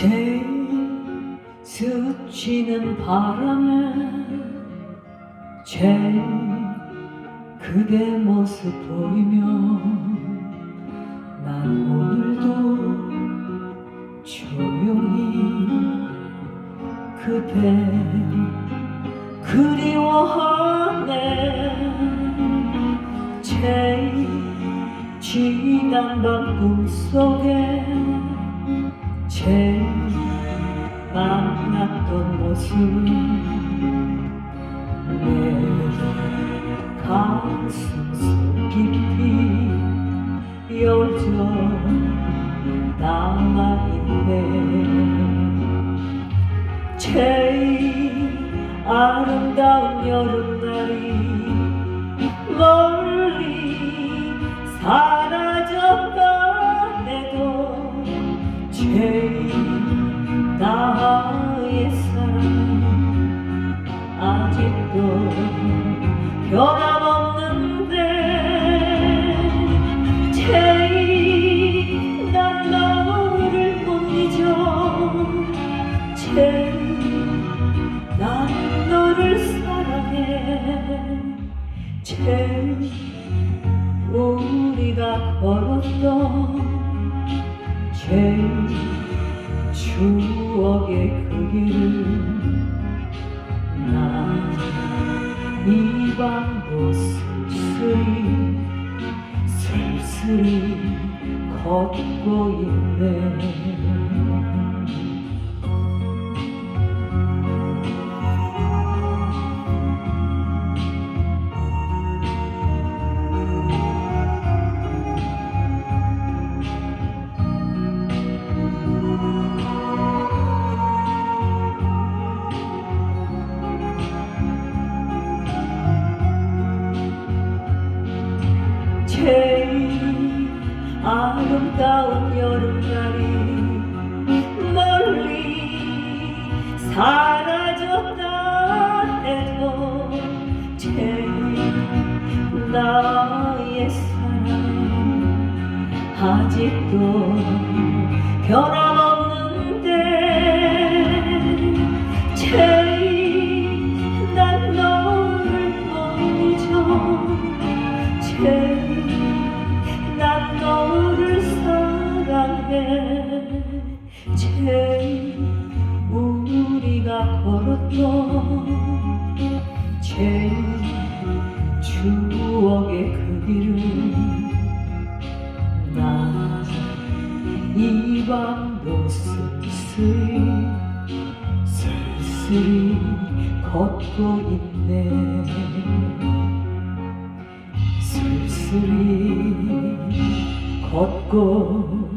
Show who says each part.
Speaker 1: 제일 스치는 바람에 제일 그대 모습 보이면 난 오늘도 조용히 그대 그리워하네. 제일 지난 밤 꿈속에 제일 만났던 모습은 내 가슴 속 깊이 여져 남아있네. 제일 아름다운 여름날이 제일 나의 사랑은 아직도 변함없는데 제일 난 너를 못 잊어 제일 난 너를 사랑해. 제일 우리가 걸었던 제일 추억의 그 길을 난이 밤도 쓸쓸히 쓸쓸히 걷고 있네 아름다운 여름날이 멀리 사라졌다 해도 제일 나의 사랑 아직도 변함 제일 우리가 걸었던 제일 추억의 그 길을 난이 밤도 쓸쓸히 쓸쓸히 걷고 있네. 쓸쓸히 걷고